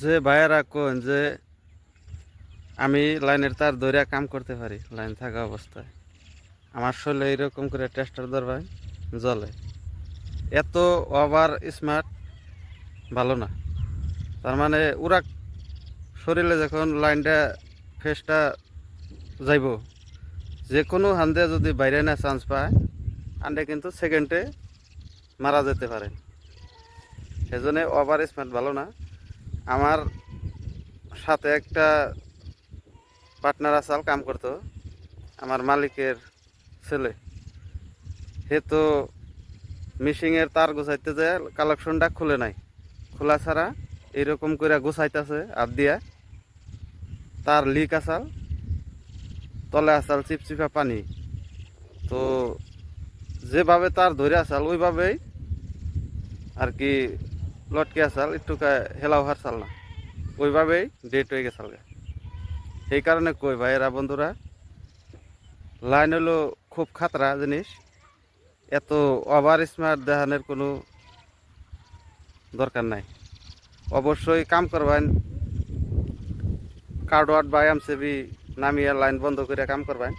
যে ভাইয়েরা কোন যে আমি লাইনের তার দৌড়া কাম করতে পারি, লাইন থাকা অবস্থায়। আমার শরীরে এরকম করে টেস্টার ধরবাই জলে এত ওভার স্মার্ট, ভালো না। তার মানে ওরা শরীরে যখন লাইনটা, ফেসটা যাইব যে কোনো হান্দে যদি বাইরে না চান্স পায় আন্ডে কিন্তু সেকেন্ডে মারা যেতে পারে। সেজন্য ওভার স্মার্ট ভালো না। আমার সাথে একটা পার্টনার আসাল কাম করতো। আমার মালিকের ছেলে। হে তো মিশিংয়ের তার গোছাইতে যে কালেকশনটা খুলে নাই। খোলা ছাড়া এইরকম করে গোছাইতেছে আর দিয়া তার লিক আসাল, তলে আসাল চিপচিপা পানি। তো যেভাবে তার ধরে আসাল, ওইভাবেই আর কি লটকে আসাল একটু হেলাও হার চাল না। ওইভাবেই ডেট হয়ে গেছাল। সেই কারণে কই ভাইয়েরা, বন্ধুরা লাইন হলো খুব খাতরা জিনিস। এত ওভার স্মার্ট দেখানোর কোনো দরকার নাই। অবশ্যই কাম করবেন। কার্ড ওয়ার্ড বা এমসিবি নামিয়ে লাইন বন্ধ করে কাম করবেন।